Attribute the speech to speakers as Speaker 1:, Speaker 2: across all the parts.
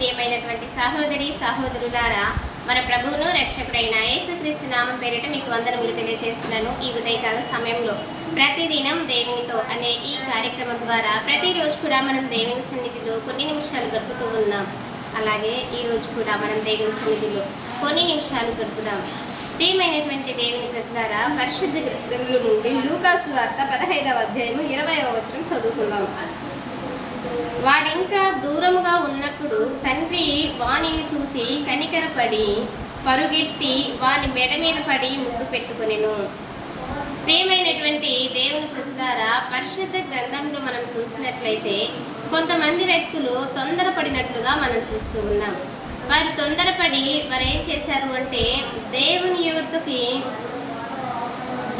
Speaker 1: ప్రియమైనటువంటి సహోదరి సహోదరులారా మన ప్రభువును రక్షకుడైన యేసుక్రీస్తు నామం పేరిట మీకు వందనములు తెలియజేస్తున్నాను. ఈ ఉదయకాల సమయంలో ప్రతిదినం దేవునితో అనే ఈ కార్యక్రమం ద్వారా ప్రతిరోజు కూడా మనం దేవుని సన్నిధిలో కొన్ని నిమిషాలు గడుపుతూ ఉన్నాం. అలాగే ఈ రోజు కూడా మనం దేవుని సన్నిధిలో కొన్ని నిమిషాలు గడుపుదాం. ప్రియమైనటువంటి దేవుని ప్రజలారా పరిశుద్ధ గ్రంథముల నుండి లూకాసు వార్త పదహైదవ అధ్యాయము ఇరవై వచనం చదువుకుందాం. వాడింకా దూరముగా ఉన్నప్పుడు తండ్రి వానిని చూచి కనికరపడి పరుగెత్తి వాని మెడ మీద పడి ముద్దు పెట్టుకునేను. ప్రియమైనటువంటి దేవుని కృషిదారా పరిశుద్ధ గ్రంథంలో మనం చూసినట్లయితే కొంతమంది వ్యక్తులు తొందరపడినట్లుగా మనం చూస్తూ ఉన్నాం. వారు తొందరపడి వారు ఏం చేశారు అంటే దేవుని యువతకి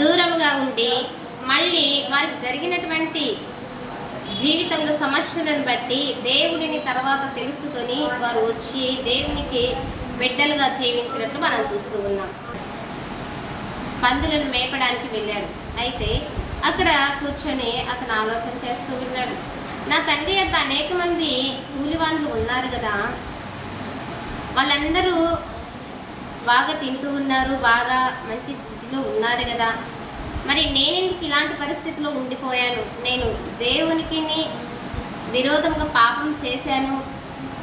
Speaker 1: దూరముగా ఉండి మళ్ళీ వారికి జరిగినటువంటి జీవితంలో సమస్యలను బట్టి దేవుడిని తర్వాత తెలుసుకొని వారు వచ్చి దేవునికి బిడ్డలుగా చేయించినట్లు మనం చూస్తూ ఉన్నాం. పందులను మేపడానికి వెళ్ళాడు. అయితే అక్కడ కూర్చొని అతను ఆలోచన చేస్తూ ఉన్నాడు. నా తండ్రి యొక్క అనేక మంది కూలివాన్లు ఉన్నారు కదా. వాళ్ళందరూ బాగా తింటూ ఉన్నారు బాగా మంచి స్థితిలో ఉన్నారు కదా. మరి నేనెందుకు ఇలాంటి పరిస్థితిలో ఉండిపోయాను. నేను దేవునికి విరోధంగా పాపం చేశాను.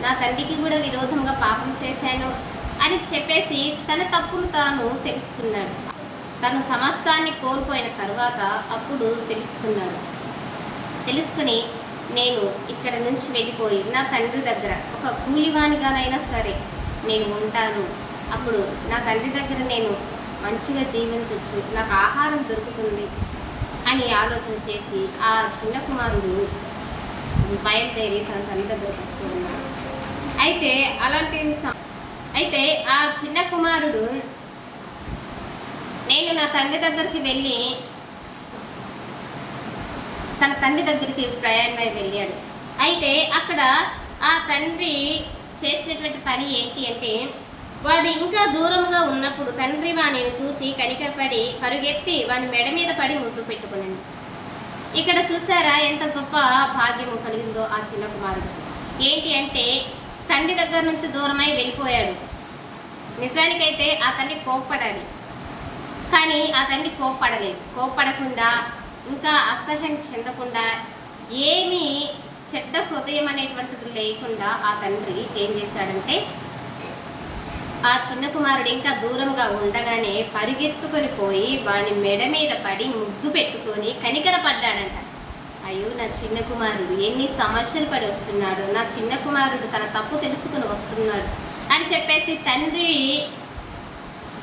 Speaker 1: నా తండ్రికి కూడా విరోధంగా పాపం చేశాను అని చెప్పేసి తన తప్పును తాను తెలుసుకున్నాడు. తను సమస్తాన్ని కోల్పోయిన తర్వాత అప్పుడు తెలుసుకున్నాడు. తెలుసుకుని నేను ఇక్కడ నుంచి వెళ్ళిపోయి నా తండ్రి దగ్గర ఒక కూలివానిగానైనా సరే నేను ఉంటాను. అప్పుడు నా తండ్రి దగ్గర నేను మంచిగా జీవించవచ్చు నాకు ఆహారం దొరుకుతుంది అని ఆలోచన చేసి ఆ చిన్న కుమారుడు బయలుదేరి తన తల్లి దగ్గరకు వస్తూ ఉన్నాడు. అయితే అలాంటి అయితే ఆ చిన్న కుమారుడు నేను నా తండ్రి దగ్గరికి వెళ్ళి తన తండ్రి దగ్గరికి ప్రయాణమై వెళ్ళాడు. అయితే అక్కడ ఆ తండ్రి చేసినటువంటి పని ఏంటి అంటే వాడు ఇంకా దూరంగా ఉన్నప్పుడు తండ్రి వానిని చూచి కనికరపడి పరుగెత్తి వాని మెడ మీద పడి ముద్దు పెట్టుకున్నాడు. ఇక్కడ చూసారా ఎంత గొప్ప భాగ్యము కలిగిందో ఆ చిన్న కుమారుడు. ఏంటి అంటే తండ్రి దగ్గర నుంచి దూరమై వెళ్ళిపోయాడు. నిజానికైతే ఆ తండ్రి కోప్పడాలి. కానీ ఆ తండ్రి కోప్పడలేదు. కోప్పడకుండా ఇంకా అసహ్యం చెందకుండా ఏమీ చెడ్డ హృదయం అనేటువంటిది లేకుండా ఆ తండ్రి ఏం చేశాడంటే ఆ చిన్న కుమారుడు ఇంకా దూరంగా ఉండగానే పరిగెత్తుకొని పోయి వాని మెడ మీద పడి ముద్దు పెట్టుకొని కనికరపడ్డాడంట. అయ్యో నా చిన్న కుమారుడు ఎన్ని సమస్యలు పడి వస్తున్నాడు నా చిన్న కుమారుడు తన తప్పు తెలుసుకుని వస్తున్నాడు అని చెప్పేసి తండ్రి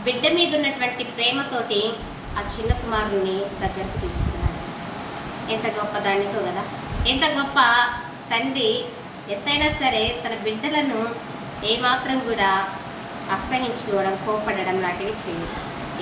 Speaker 1: బిడ్డ మీద ఉన్నటువంటి ప్రేమతోటి ఆ చిన్న కుమారుడిని దగ్గరకు తీసుకున్నాడు ఎంత గొప్ప దానితో కదా? ఎంత గొప్ప తండ్రి. ఎంతైనా సరే తన బిడ్డలను ఏమాత్రం కూడా అసహించుకోవడం కోపడడం లాంటివి చేయదు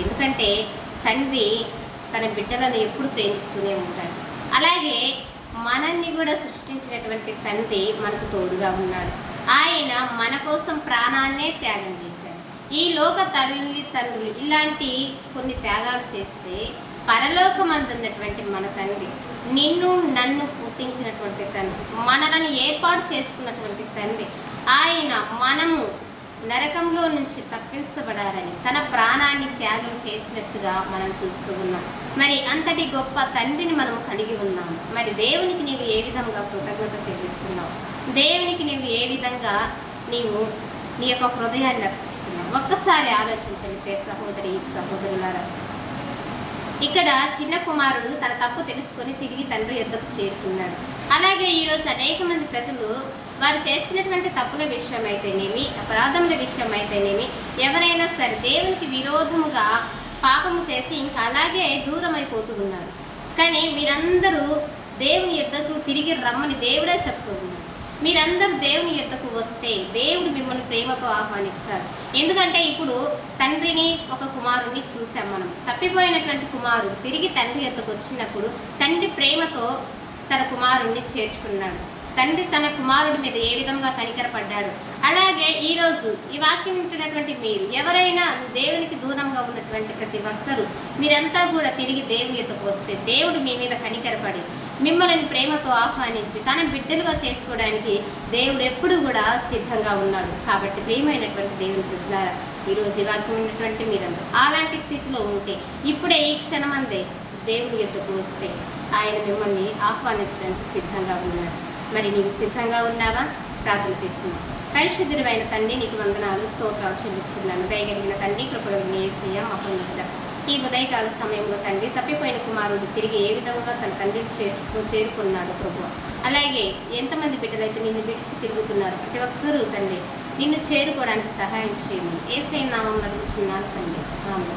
Speaker 1: ఎందుకంటే తండ్రి తన బిడ్డలను ఎప్పుడు ప్రేమిస్తూనే ఉంటాడు. అలాగే మనల్ని కూడా సృష్టించినటువంటి తండ్రి మనకు తోడుగా ఉన్నాడు. ఆయన మన కోసం ప్రాణాన్నే త్యాగం చేశాడు. ఈ లోక తల్లిదండ్రులు ఇలాంటి కొన్ని త్యాగాలు చేస్తే పరలోకమందున్నటువంటి మన తండ్రి నిన్ను నన్ను పుట్టించినటువంటి తండ్రి మనలను ఏర్పాటు చేసుకున్నటువంటి తండ్రి ఆయన మనము నరకంలో నుంచి తప్పించబడారని తన ప్రాణాన్ని త్యాగం చేసినట్టుగా మనం చూస్తూ ఉన్నాం. మరి అంతటి గొప్ప తండ్రిని మనం కలిగి ఉన్నాము మరి దేవునికి నీవు ఏ విధంగా కృతజ్ఞత చెల్లిస్తున్నావు? దేవునికి నీవు ఏ విధంగా నీవు నీ యొక్క హృదయాన్ని అర్పిస్తున్నావు? ఒక్కసారి ఆలోచించండి సహోదరి సహోదరులారా. ఇక్కడ చిన్న కుమారుడు తన తప్పు తెలుసుకొని తిరిగి తండ్రి ఎద్దకు చేరుకున్నాడు. అలాగే ఈరోజు అనేక మంది ప్రజలు వారు చేస్తున్నటువంటి తప్పుల విషయం అయితేనేమి అపరాధముల విషయం అయితేనేమి ఎవరైనా సరే దేవునికి విరోధముగా పాపము చేసి ఇంకా అలాగే దూరం అయిపోతూ ఉన్నారు. కానీ మీరందరూ దేవుని యుద్ధకు తిరిగి రమ్మని దేవుడే చెప్తూ ఉన్నారు. మీరందరూ దేవుని యొక్కకు వస్తే దేవుడు మిమ్మల్ని ప్రేమతో ఆహ్వానిస్తారు. ఎందుకంటే ఇప్పుడు తండ్రిని ఒక కుమారుని చూసాం మనం. తప్పిపోయినటువంటి కుమారుడు తిరిగి తండ్రి యొక్కకు వచ్చినప్పుడు తండ్రి ప్రేమతో తన కుమారుణ్ణి చేర్చుకున్నాడు. తండ్రి తన కుమారుడి మీద ఏ విధంగా కనికరపడ్డాడు? అలాగే ఈరోజు ఈ వాక్యం వింటున్నటువంటి మీరు ఎవరైనా దేవునికి దూరంగా ఉన్నటువంటి ప్రతి ఒక్కరూ మీరంతా కూడా తిరిగి దేవుని ఎత్తుకు వస్తే దేవుడు మీ మీద కనికరపడి మిమ్మల్ని ప్రేమతో ఆహ్వానించి తన బిడ్డలుగా చేసుకోవడానికి దేవుడు ఎప్పుడు కూడా సిద్ధంగా ఉన్నాడు. కాబట్టి ప్రియమైనటువంటి దేవుని ప్రజలారా ఈరోజు ఈ వాక్యం ఉన్నటువంటి మీరందరూ అలాంటి స్థితిలో ఉంటే ఇప్పుడే ఈ క్షణమందే దేవుని ఎత్తుకు వస్తే ఆయన మిమ్మల్ని ఆహ్వానించడానికి సిద్ధంగా ఉన్నాడు. మరి నీవు సిద్ధంగా ఉన్నావా? ప్రార్థన చేసుకుందాం. పరిశుద్ధుడు తండ్రి నీకు వందనాలు స్తోత్రాలు చెల్లిస్తున్నాను. దయగలిగిన తండ్రి కృపగలిగిన ఏసీయ మహోన్నతుడ ఈ ఉదయకాల సమయంలో తండ్రి తప్పిపోయిన కుమారుడు తిరిగి ఏ విధంగా తన తండ్రిని చేర్చుకు చేరుకున్నాడు ప్రభు అలాగే ఎంతమంది బిడ్డలైతే నిన్ను విడిచి తిరుగుతున్నారు? ప్రతి ఒక్కరూ తండ్రి నిన్ను చేరుకోవడానికి సహాయం చేయమని. ఏసై నామం నడుగుచున్నాను తండ్రి. ఆమె